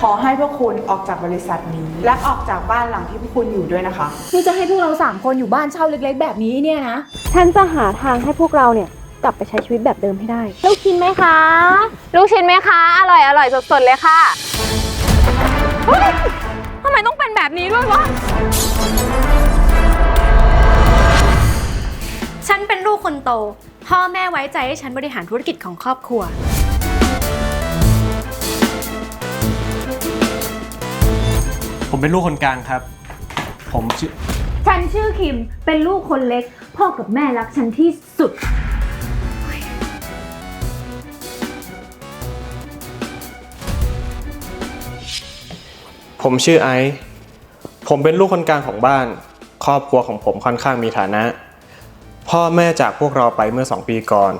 ขอให้พวกคุณออกจากบริษัทนี้ และออกจากบ้านหลังที่พวกคุณอยู่ด้วยนะคะ นี่จะให้พวกเราสามคนอยู่บ้านเช่าเล็กๆ แบบนี้เนี่ยนะ ฉันจะหาทางให้พวกเราเนี่ยกลับไปใช้ชีวิตแบบเดิมให้ได้ ลูกชิ้นไหมคะ ลูกชิ้นไหมคะ อร่อยอร่อยสดๆเลยค่ะทำไมต้องเป็นแบบนี้ด้วยวะ ฉันเป็นลูกคนโต พ่อแม่ไว้ใจให้ฉันบริหารธุรกิจของครอบครัว ผมเป็นลูกคนกลางครับ ผมชื่อฉันชื่อคิมเป็นลูกคนเล็ก พ่อกับแม่รักฉันที่สุด ผมชื่อไอซ์ผมเป็นลูกคนกลางของบ้าน ครอบครัวของผมค่อนข้างมีฐานะ พ่อแม่จากพวกเราไปเมื่อ2ปีก่อน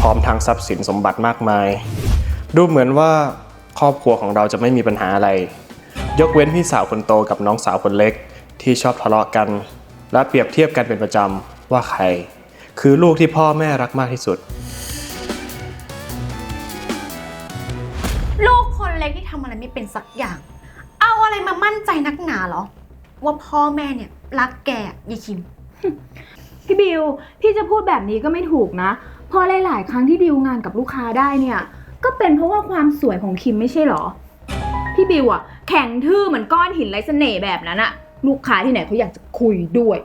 พร้อมทางทรัพย์สินสมบัติมากมาย ดูเหมือนว่าครอบครัวของเราจะไม่มีปัญหาอะไร ยกเว้นพี่สาวคนโตกับน้องสาวคนเล็ก ที่ชอบทะเลาะกัน และเปรียบเทียบกันเป็นประจำว่าใคร คือลูกที่พ่อแม่รักมากที่สุด ลูกคนเล็กที่ทำอะไรไม่เป็นสักอย่าง เอาอะไรมามั่นใจนักหนาเหรอ ว่าพ่อแม่เนี่ยรักแกยายคิม พี่บิว พี่จะพูดแบบนี้ก็ไม่ถูกนะ เพราะหลาย ๆ ครั้งที่ดิวงานกับลูกค้าได้เนี่ย ก็เป็นเพราะว่าความสวยของคิมไม่ใช่หรอ พี่บิวอะแข็งทื่อเหมือนก้อนหินไร้เสน่ห์แบบนั้นอะลูกค้าที่ไหนเขาอยากจะคุยด้วย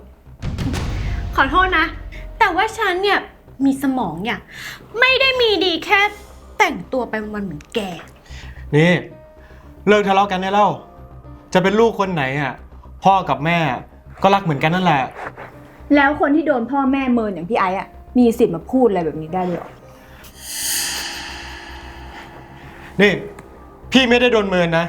ขอโทษนะ แต่ว่าฉันเนี่ยมีสมองอย่างไม่ได้มีดีแค่แต่งตัวไปวันๆเหมือนแก นี่ เลิกทะเลาะกันได้แล้ว จะเป็นลูกคนไหนอะ พ่อกับแม่ก็รักเหมือนกันนั่นแหละ แล้วคนที่โดนพ่อแม่เมินอย่างพี่ไอ้อะมีสิทธิ์มาพูดอะไรแบบนี้ได้เลยเหรอนี่ พี่ไม่ได้โดนเมินนะ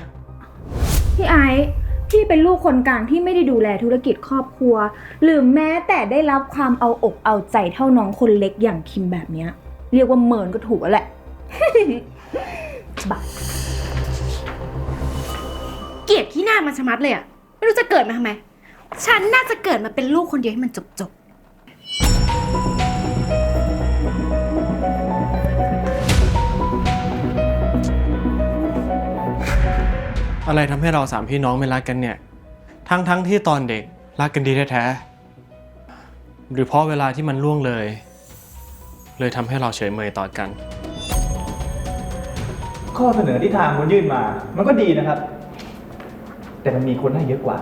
พี่ไอซ์พี่เป็นลูกคนกลางที่ไม่ได้ดูแลธุรกิจครอบครัว หรือแม้แต่ได้รับความเอาอกเอาใจเท่าน้องคนเล็กอย่างคิมแบบเนี้ย เรียกว่าเมินก็ถูกแล้วแหละเกลียดขี้หน้ามันชะมัดเลยอะไม่รู้จะเกิดมาทำไม ฉันน่าจะเกิดมาเป็นลูกคนเดียวให้มันจบจบ อะไรทำให้เราสามพี่น้องไม่รักกันเนี่ย ทั้งทั้งที่ตอนเด็กรักกันดีแท้ๆหรือเพราะเวลาที่มันล่วงเลย เลยทำให้เราเฉยเมยต่อกัน ข้อเสนอที่ทางคุณยื่นมา มันก็ดีนะครับ แต่มันมีคนให้เยอะกว่า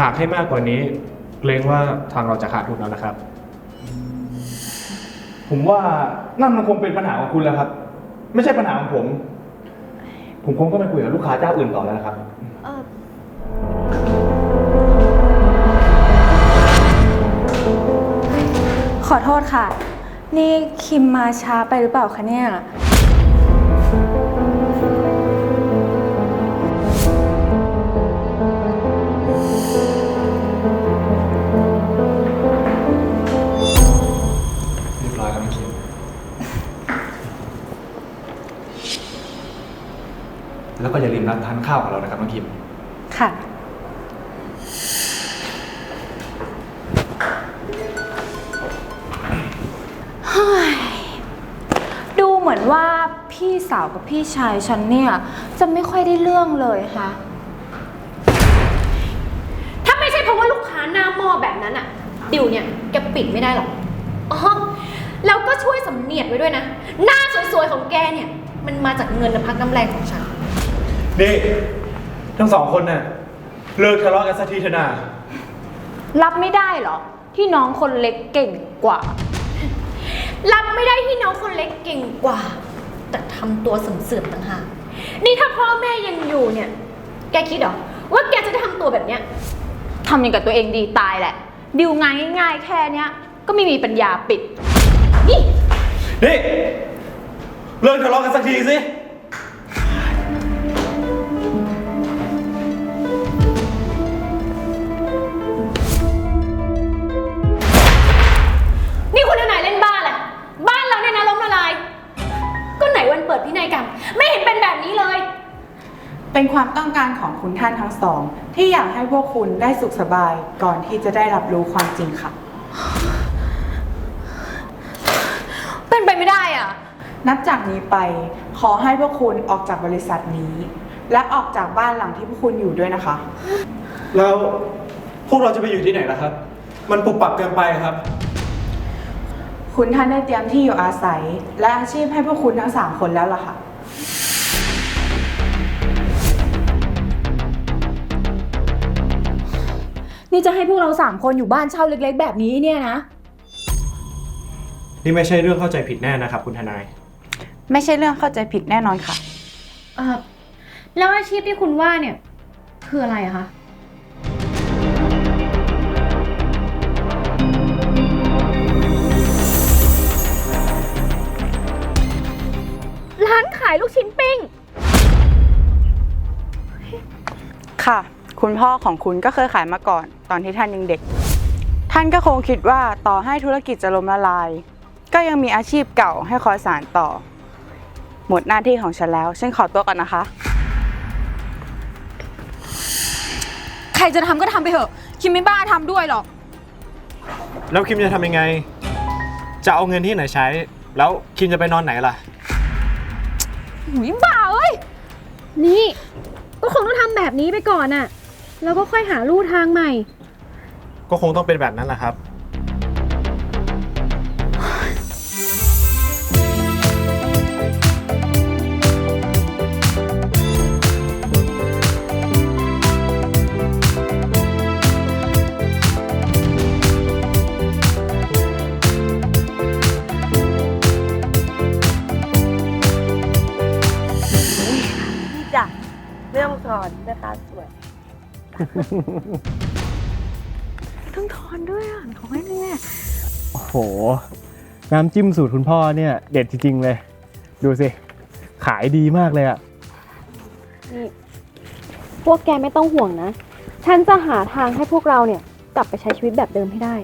หากให้มากกว่านี้เกรงว่าทางเราจะขาดทุนแล้วนะครับ ผมว่านั่นมันคงเป็นปัญหาของคุณแล้วครับ ไม่ใช่ปัญหาของผม ผมคงต้องไปคุยกับลูกค้าเจ้าอื่นต่อแล้วนะครับ เออขอโทษค่ะ นี่คิมมาช้าไปหรือเปล่าคะเนี่ย มนัดทานข้าวกับเรานะครับน้องคิม ค่ะดูเหมือนว่าพี่สาวกับพี่ชายฉันเนี่ย จะไม่ค่อยได้เรื่องเลยค่ะ ถ้าไม่ใช่เพราะว่าลูกค้าหน้าหม้อแบบนั้นอะดิวเนี่ยแกปิดไม่ได้หรอกอ๋อแล้วก็ช่วยสำเนียดไว้ด้วยนะ หน้าสวยๆของแกเนี่ย มันมาจากเงินน้ำพักน้ำแรงของฉัน นี่ทั้งสองคนน่ะเลิกทะเลาะกันสักทีเถอะนะรับไม่ได้เหรอ ที่น้องคนเล็กเก่งกว่า รับไม่ได้ที่น้องคนเล็กเก่งกว่า แต่ทำตัวเสื่อมๆต่างหากนี่ถ้าพ่อแม่ยังอยู่เนี่ย แกคิดเหรอว่าแกจะทำตัวแบบเนี้ยทำอย่างกับตัวเองดีตายแหละ ดิวงานง่ายๆแค่เนี้ย ก็ไม่มีปัญญาปิด นี่ นี่ เลิกทะเลาะกันสักทีสิ คุณท่านทั้งสอง ที่อยากให้พวกคุณได้สุขสบายก่อนที่จะได้รับรู้ความจริงค่ะ เป็นไปไม่ได้อะนับจากนี้ไปขอให้พวกคุณออกจากบริษัทนี้ และออกจากบ้านหลังที่พวกคุณอยู่ด้วยนะคะ แล้วพวกเราจะไปอยู่ที่ไหนล่ะครับ มันปุบปับเกินไปครับ คุณท่านได้เตรียมที่อยู่อาศัย และอาชีพให้พวกคุณทั้งสามคนแล้วล่ะค่ะ นี่จะให้พวกเราสามคนอยู่บ้านเช่าเล็ก ๆ แบบนี้เนี่ยนะ นี่ไม่ใช่เรื่องเข้าใจผิดแน่นะครับ คุณทนาย ไม่ใช่เรื่องเข้าใจผิดแน่นอนค่ะ เออแล้วอาชีพที่คุณว่าเนี่ยคืออะไรอะคะ ร้านขายลูกชิ้นปิ้ง ค่ะ คุณพ่อของคุณก็เคยขายมาก่อนตอนที่ท่านยังเด็ก ท่านก็คงคิดว่าต่อให้ธุรกิจจะล้มละลาย ก็ยังมีอาชีพเก่าให้คอยสานต่อ หมดหน้าที่ของฉันแล้ว ฉันขอตัวก่อนนะคะ ใครจะทำก็ทำไปเถอะ คิมไม่บ้าทำด้วยหรอก แล้วคิมจะทำยังไง จะเอาเงินที่ไหนใช้ แล้วคิมจะไปนอนไหนล่ะ หุยบ้าเอ้ย นี่ ก็คงต้องทำแบบนี้ไปก่อนน่ะ แล้วก็ค่อยหาลู่ทางใหม่ ก็คงต้องเป็นแบบนั้นแหละครับ ต้องถอนด้วยอะถอนให้ด้วยโอ้โห น้ำจิ้มสูตรคุณพ่อเนี่ย เด็ดจริงๆเลย ดูสิ ขายดีมากเลยอะนี่พวกแกไม่ต้องห่วงนะ ฉันจะหาทางให้พวกเราเนี่ย กลับไปใช้ชีวิตแบบเดิมให้ได้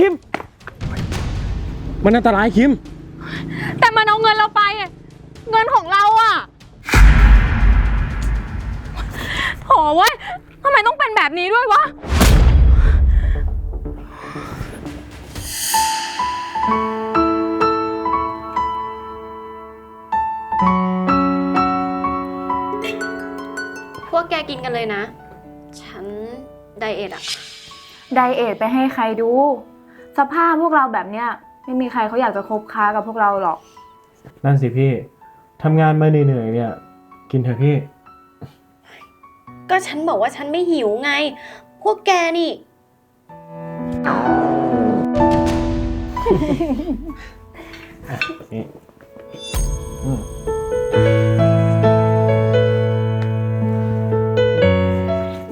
คิมคิม มันอันตรายคิม แต่มันเอาเงินเราไปอะเงินของเราอะโถเว้ยทำไมต้องเป็นแบบนี้ด้วยวะ พวกแกกินกันเลยนะ ฉันไดเอทอะ ไดเอทไปให้ใครดู สภาพพวกเราแบบเนี้ยไม่มีใครเขาอยากจะคบค้ากับพวกเราหรอก นั่นสิพี่ทำงานมาเหนื่อยๆเนี่ย กินเถอะพี่ ก็ฉันบอกว่าฉันไม่หิวไง พวกแกนี่ นี่อืม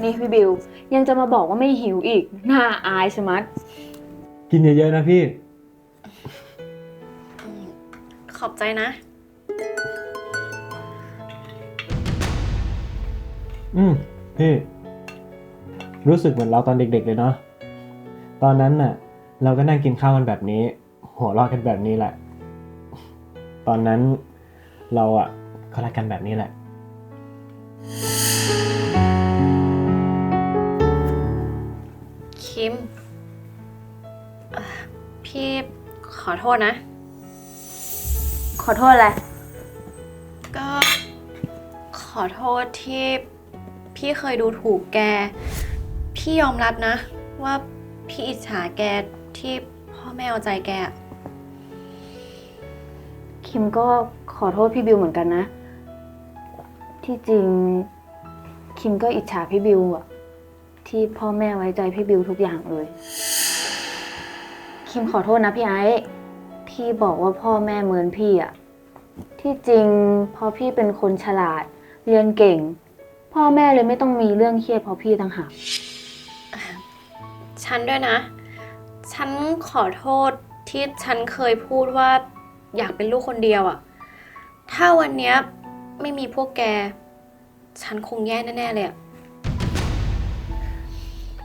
นี่พี่บิวยังจะมาบอกว่าไม่หิวอีกน่าอายชะมัด กินเยอะๆนะพี่ ขอบใจนะ อืมพี่ รู้สึกเหมือนเราตอนเด็ก ๆ เลยเนาะตอนนั้นน่ะ เราก็นั่งกินข้าวกันแบบนี้ หัวเราะกันแบบนี้แหละ ตอนนั้นเราอะก็รักกันแบบนี้แหละ อโทษนะ ขอโทษแหละก็ขอโทษที่พี่เคยดูถูกแก พี่ยอมรับนะ ว่าพี่อิจฉาแกที่พ่อแม่เอาใจแกอะคิมก็ขอโทษพี่บิวเหมือนกันนะ ที่จริง คิมก็อิจฉาพี่บิวอะที่พ่อแม่ไว้ใจพี่บิวทุกอย่างเลย คิมขอโทษนะพี่ไอ้ ที่บอกว่าพ่อแม่เหมือนพี่อะที่จริงพอพี่เป็นคนฉลาด เรียนเก่ง พ่อแม่เลยไม่ต้องมีเรื่องเครียดเพราะพี่ต่างหากฉันด้วยนะ ฉันขอโทษที่ฉันเคยพูดว่าอยากเป็นลูกคนเดียวอะถ้าวันเนี้ยไม่มีพวกแก ฉันคงแย่แน่ ๆ เลยอะ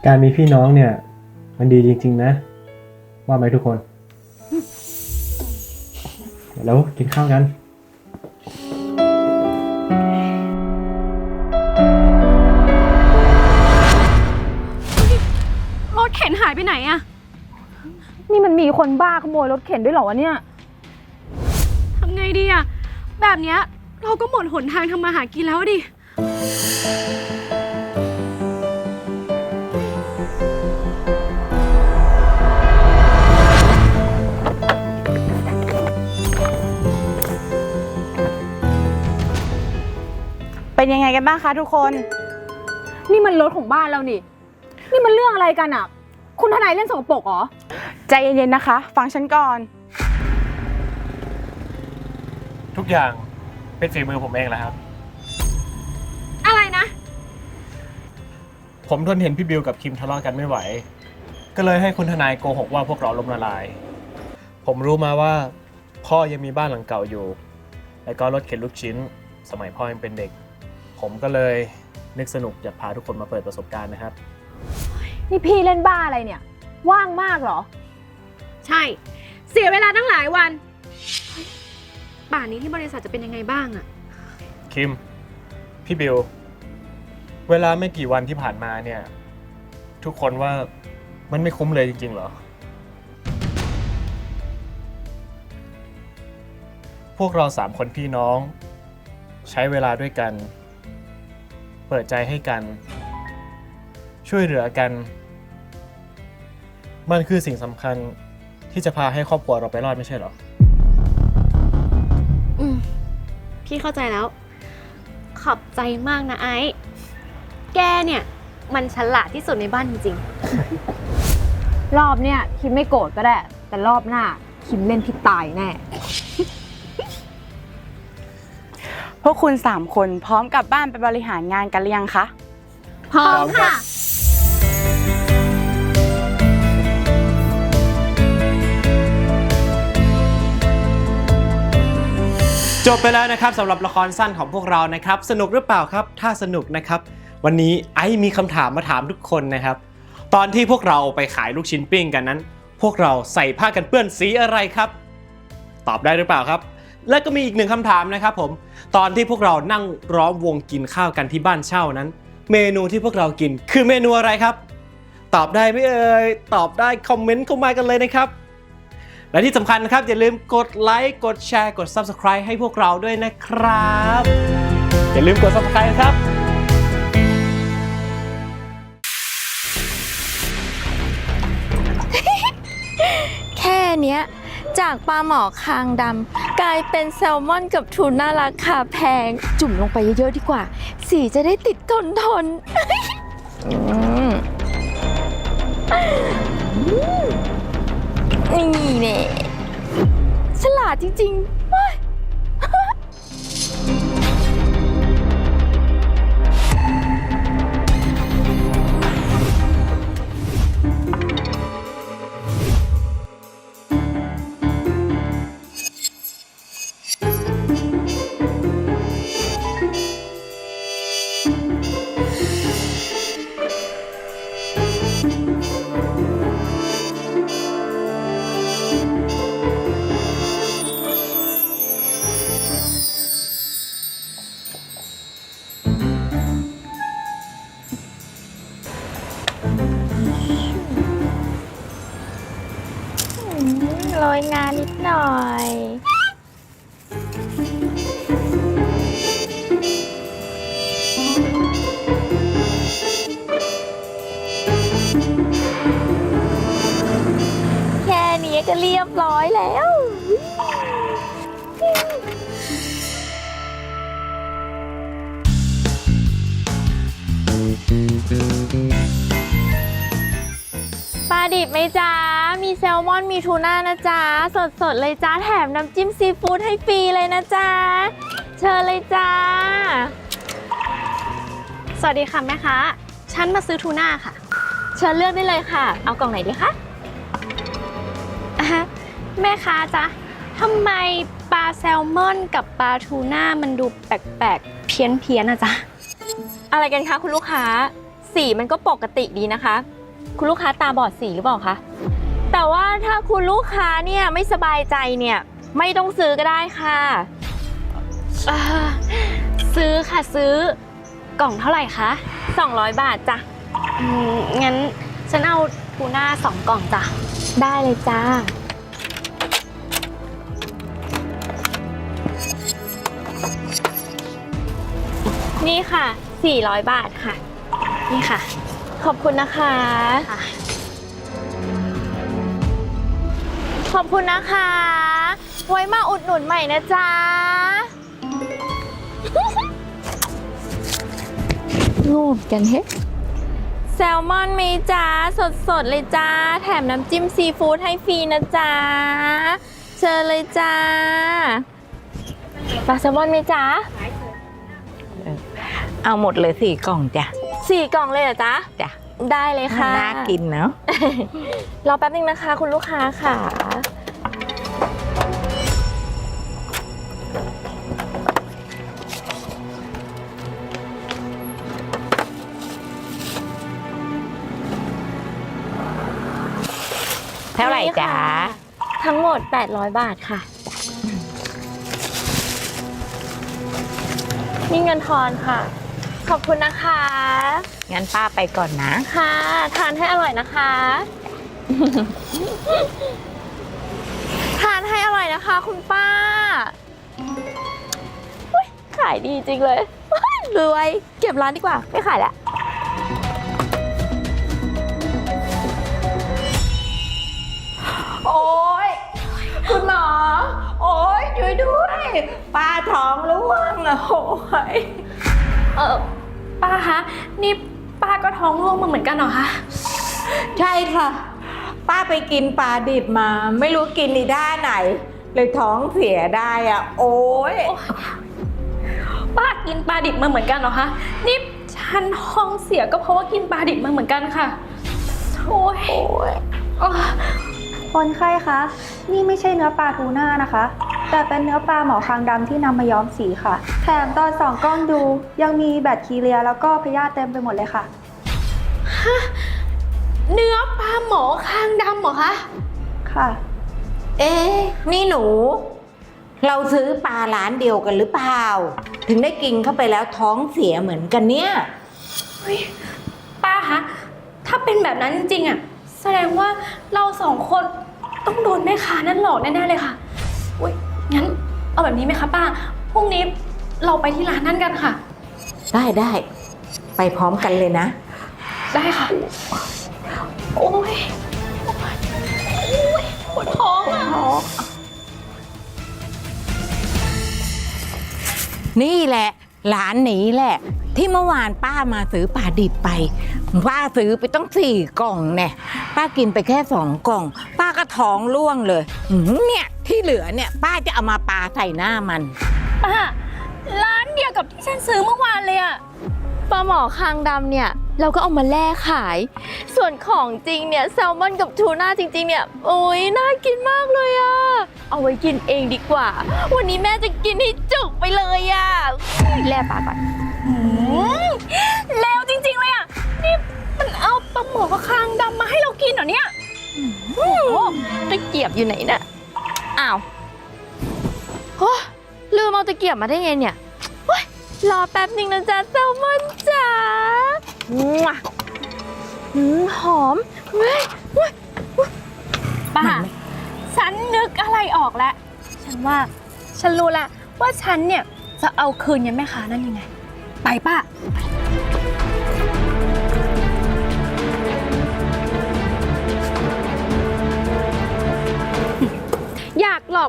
การมีพี่น้องเนี่ย มันดีจริง ๆ นะ ว่าไหมทุกคน แล้วกินข้าวกันรถเข็นหายไปไหนอะนี่มันมีคนบ้าขโมยรถเข็นด้วยเหรอวะเนี่ย ทำไงดีอะแบบเนี้ยเราก็หมดหนทางทำมาหากินแล้วดิ เป็นยังไงกันบ้างคะทุกคน นี่มันรถของบ้านเรานี่ นี่มันเรื่องอะไรกันอะคุณทนายเล่นสกปรกเหรอ ใจเย็นๆนะคะ ฟังฉันก่อน ทุกอย่างเป็นฝีมือผมเองแหละครับ อะไรนะ ผมทนเห็นพี่บิวกับคิมทะเลาะกันไม่ไหว ก็เลยให้คุณทนายโกหกว่าพวกเราล้มละลาย ผมรู้มาว่า พ่อยังมีบ้านหลังเก่าอยู่ แล้วก็รถเข็นลูกชิ้น สมัยพ่อยังเป็นเด็ก ผมก็เลยนึกสนุกอยากพาทุกคนมาเปิดประสบการณ์นะครับ นี่พี่เล่นบ้าอะไรเนี่ย ว่างมากเหรอ ใช่ เสียเวลาตั้งหลายวันเฮ้ยป่านนี้ที่บริษัทจะเป็นยังไงบ้างอะคิม พี่บิว เวลาไม่กี่วันที่ผ่านมาเนี่ย ทุกคนว่ามันไม่คุ้มเลยจริงๆเหรอ พวกเราสามคนพี่น้อง ใช้เวลาด้วยกัน เปิดใจให้กัน ช่วยเหลือกัน มันคือสิ่งสำคัญที่จะพาให้ครอบครัวเราไปรอดไม่ใช่เหรอ อืมพี่เข้าใจแล้ว ขอบใจมากนะไอซ์แกเนี่ย มันฉลาดที่สุดในบ้านจริงรอบเนี่ยคิมไม่โกรธก็ได้ แต่รอบหน้าคิมเล่นพี่ตายแน่ พวกคุณสามคนพร้อมกลับบ้านไปบริหารงานกันหรือยังคะๆพร้อมค่ะ จบไปแล้วนะครับสำหรับละครสั้นของพวกเรานะครับ สนุกหรือเปล่าครับ ถ้าสนุกนะครับ วันนี้ไอ้มีคำถามมาถามทุกคนนะครับ ตอนที่พวกเราไปขายลูกชิ้นปิ้งกันนั้น พวกเราใส่ผ้ากันเปื้อนสีอะไรครับ ตอบได้หรือเปล่าครับ และก็มีอีกหนึ่งคำถามนะครับผม ตอนที่พวกเรานั่งร้อมวงกินข้าวกันที่บ้านเช่านั้น เมนูที่พวกเรากินคือเมนูอะไรครับ ตอบได้ไหมเอ่ยตอบได้คอมเมนต์เข้ามากันเลยนะครับ และที่สำคัญนะครับ อย่าลืมกดไลค์กดแชร์กด Subscribe ให้พวกเราด้วยนะครับ อย่าลืมกด Subscribe นะครับแค่เนี้ย จากปลาหมอคางดำกลายเป็นแซลมอนกับทูน่าราคาแพง จุ่มลงไปเยอะๆดีกว่า สีจะได้ติดทนทนอืมนี่เนี่ยฉลาดจริง ๆ ยงานนิดหน่อย แค่นี้ก็เรียบร้อยแล้ว ปลาดิบไหมจ๊ะ ซลมอนมีทูน่านะจ๊ะ สดๆ เลยจ้าแถมน้ำจิ้มซีฟู้ดให้ฟรีเลยนะจ๊ะ เชิญเลยจ้า สวัสดีค่ะแม่ค้าฉันมาซื้อทูน่าค่ะ เชิญเลือกได้เลยค่ะ เอากล่องไหนดีคะอะแม่ค้าจ๊ะทำไมปลาแซลมอนกับปลาทูน่ามันดูแปลกๆ เพี้ยนเพียนๆอะจ๊ะ อะไรกันคะคุณลูกค้า สีมันก็ปกติดีนะคะ คุณลูกค้าตาบอดสีหรือเปล่าคะ แต่ว่าถ้าคุณลูกค้าเนี่ยไม่สบายใจเนี่ย ไม่ต้องซื้อก็ได้ค่ะเอ่อซื้อค่ะซื้อกล่องเท่าไหร่คะ 200 บาทจ้ะอืมงั้นฉันเอาทูน่าสองกล่องจ้ะ ได้เลยจ้า นี่ค่ะ 400 บาทค่ะ นี่ค่ะ ขอบคุณนะคะ ค่ะ ขอบคุณนะคะ ไว้มาอุดหนุนใหม่นะจ๊ะ งูบกันเฮ้แซลมอนมีจ้าสดๆเลยจ้า แถมน้ำจิ้มซีฟู้ดให้ฟรีนะจ๊ะเชิญเลยจ้าปลาแซลมอนมีจ้าเอาหมดเลยสี่กล่องจ้ะสี่กล่องเลยเหรอจ๊ะจ้ะ ได้เลยค่ะน่ากินเนาะรอแป๊บนึงนะคะ คุณลูกค้าค่ะ เท่าไหร่นี่จ๊ะค่ะทั้งหมด 800 บาทค่ะ นี่เงินทอนค่ะ ขอบคุณนะคะ งั้นป้าไปก่อนนะ ค่ะ ทานให้อร่อยนะคะ ทานให้อร่อยนะคะ คุณป้าอุ๊ยขายดีจริงเลย รวย เก็บร้านดีกว่า ไม่ขายแล้วโอ้ยคุณหมอ โอ้ยช่วยด้วย ป้าท้องร่วงอะโอ้ยเออป้าคะ นี่ ป้าก็ท้องร่วงมาเหมือนกันเหรอคะ ใช่ค่ะ ป้าไปกินปลาดิบมา ไม่รู้กินอีด้าไหน เลยท้องเสียได้อะ โอ้ยป้ากินปลาดิบมาเหมือนกันเหรอคะนี่ฉันท้องเสียก็เพราะว่ากินปลาดิบมาเหมือนกันค่ะ โอ้ยโอ้ยคนไข้คะ นี่ไม่ใช่เนื้อปลาทูน่านะคะ แต่เป็นเนื้อปลาหมอคางดำที่นำมาย้อมสีค่ะ แถมตอนสองกล้องดูยังมีแบคทีเรียแล้วก็พยาธิเต็มไปหมดเลยค่ะเนื้อปลาหมอคางดำเหรอคะ ค่ะ เอ๊ะนี่หนู เราซื้อปลาร้านเดียวกันหรือเปล่า ถึงได้กินเข้าไปแล้วท้องเสียเหมือนกันเนี่ย เฮ้ยป้าคะ ถ้าเป็นแบบนั้นจริงๆอะแสดงว่าเราสองคนต้องโดนแม่ค้านั่นหลอกแน่ๆเลยค่ะอุ้ย งั้นเอาแบบนี้ไหมคะป้า พรุ่งนี้เราไปที่ร้านนั่นกันค่ะ ได้ได้ ไปพร้อมกันเลยนะ ได้ค่ะ โอ้ยโอ้ยปวดท้องอะนี่แหละร้านนี้แหละ ที่เมื่อวานป้ามาซื้อปลาดิบไป ป้าซื้อไปต้องสี่กล่องแน่ป้ากินไปแค่สองกล่อง ป้าก็ท้องร่วงเลยหืมเนี่ย ที่เหลือเนี่ยป้าจะเอามาปาใส่หน้ามัน ป้าร้านเดียวกับที่ฉันซื้อเมื่อวานเลยอะปลาหมอคางดำเนี่ย เราก็เอามาแล่ขาย ส่วนของจริงเนี่ยแซลมอนกับทูน่าจริง ๆ เนี่ยโอ้ยน่ากินมากเลยอะเอาไว้กินเองดีกว่า วันนี้แม่จะกินให้จุกไปเลยอะแล่ปลาก่อนแล้วจริง ๆ เลยอะนี่มันเอาปลาหมอคางดำมาให้เรากินเหรอเนี่ยโอ้ตะเกียบอยู่ไหนน่ะ อ้าวโอ้ลืมเอาตะเกียบมาได้ไงเนี่ยโอ๊ยรอแป๊บหนึ่งนะจ๊ะแซลมอนจ๋ามั่วอืมหอมเว้ยเว้ยป้า ฉันนึกอะไรออกแล้ว ฉันว่า ฉันรู้ละว่าฉันเนี่ย จะเอาคืนยันแม่ค้านั่นยังไง ไปป้า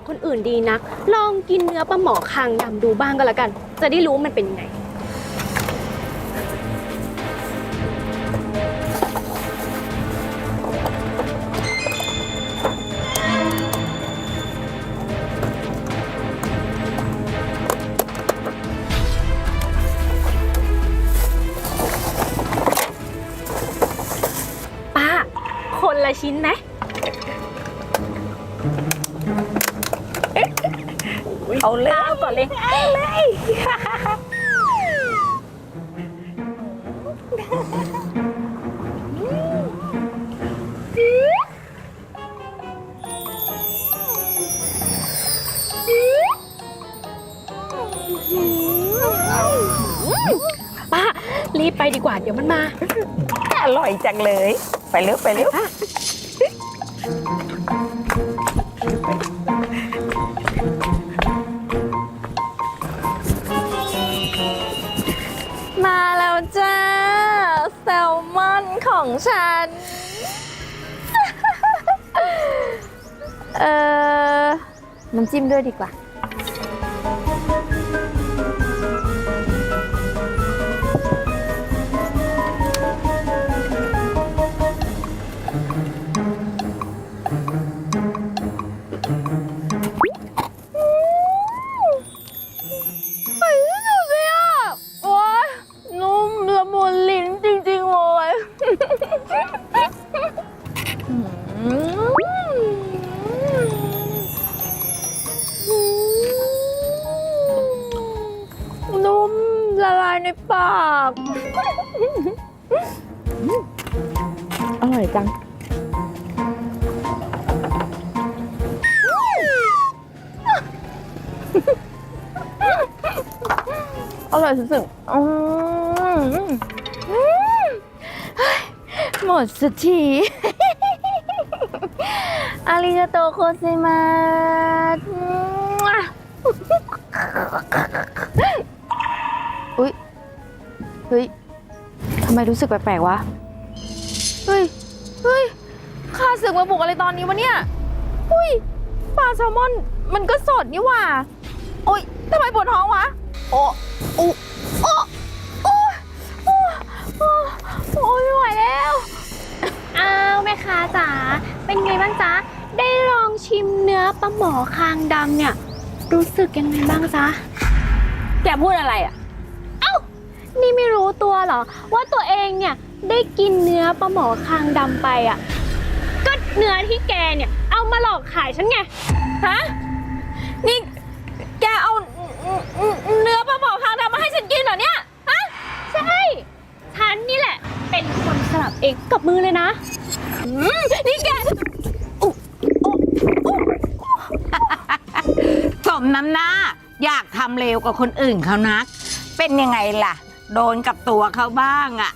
คนอื่นดีนัก ลองกินเนื้อปลาหมอคางยำดูบ้างก็แล้วกัน จะได้รู้มันเป็นยังไง ป้ารีบไปดีกว่าเดี๋ยวมันมา อร่อยจังเลย ไปเร็วไปเร็วมา ออน้ำจิ้มด้วยดีกว่า หมดสักที อาริกาโตโคเซมาอุ๊ยเฮ้ย ทำไมรู้สึกแปลกๆวะ เฮ้ย เฮ้ย ข้าศึกมาบุกอะไรตอนนี้วะเนี่ย อุ้ย ปลาแซลมอน มันก็สดนี่หว่า โอ๊ยทำไมปวดท้องวะ โอ้โอ้โอ้โอ้โอ้โอ้โอ้ไม่ไหวแล้ว อ้าวแม่ ค้าจ๋าเป็นไงบ้างจ๊ะ ได้ลองชิมเนื้อปลาหมอคางดำเนี่ย รู้สึกยังไงบ้างจ๊ะ แกพูดอะไรอะ เอ้า นี่ไม่รู้ตัวเหรอ ว่าตัวเองเนี่ยได้กินเนื้อปลาหมอคางดำไปอะ ก็เนื้อที่แกเนี่ย เอามาหลอกขายฉันไง ฮะ นี่แกเอาเนื้อปลาหมอคางดำมาให้ฉันกินเหรอเนี่ย ฮะ ใช่ ฉันนี่แหละ เป็นคนสลับเองกับมือเลยนะ อืมนี่แกสมน้ำหน้า อยากทำเลวกับคนอื่นเขานัก เป็นยังไงล่ะ โดนกับตัวเขาบ้างอะ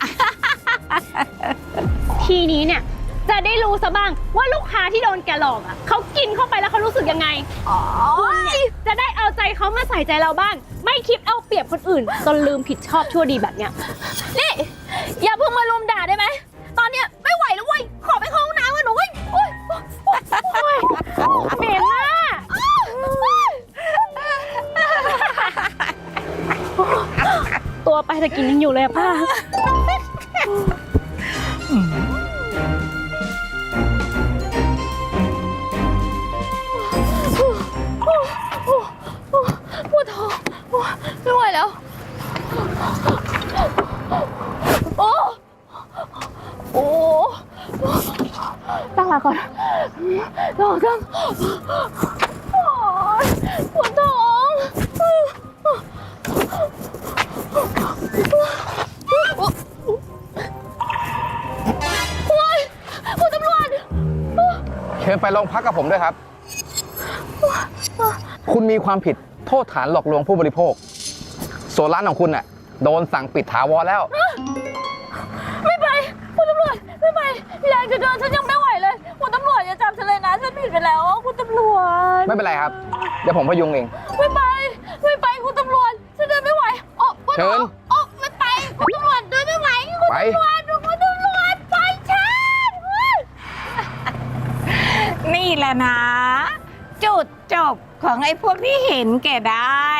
ทีนี้เนี่ย จะได้รู้ซะบ้างว่าลูกค้าที่โดนแกหลอกอะเขากินเข้าไปแล้วเขารู้สึกยังไงคุณเนี่ยจะได้เอาใจเขามาใส่ใจเราบ้าง ไม่คิดเอาเปรียบคนอื่นจนลืมผิดชอบชั่วดีแบบเนี้ยนี่อย่าเพิ่งมาลุมด่าได้ไหม ตัวไปแต่กินยังอยู่เลยอะป้า ชิญไปโรงพักกับผมด้วยครับ คุณมีความผิดโทษฐานหลอกลวงผู้บริโภค ส่วนร้านของคุณน่ะโดนสั่งปิดถาวรแล้ว ไม่ไป คุณตำรวจ ไม่ไปแรงจะเดินฉันยังไม่ไหวเลย คุณตำรวจอย่าจับฉันเลยนะ ฉันผิดไปแล้วอะคุณตำรวจ ไม่เป็นไรครับ เดี๋ยวผมพยุงเอง ไม่ไป ไม่ไปคุณตำรวจ ฉันเดินไม่ไหวโอ้ปวดเชิท้อญงโอ้ไม่ไป คุณตำรวจเดินไม่ไหวคุณไปตำรวจคุณตำรวจไปฉัน นี่แห ละนะ จุดจบของไอ้พวกที่เห็นแก่ได้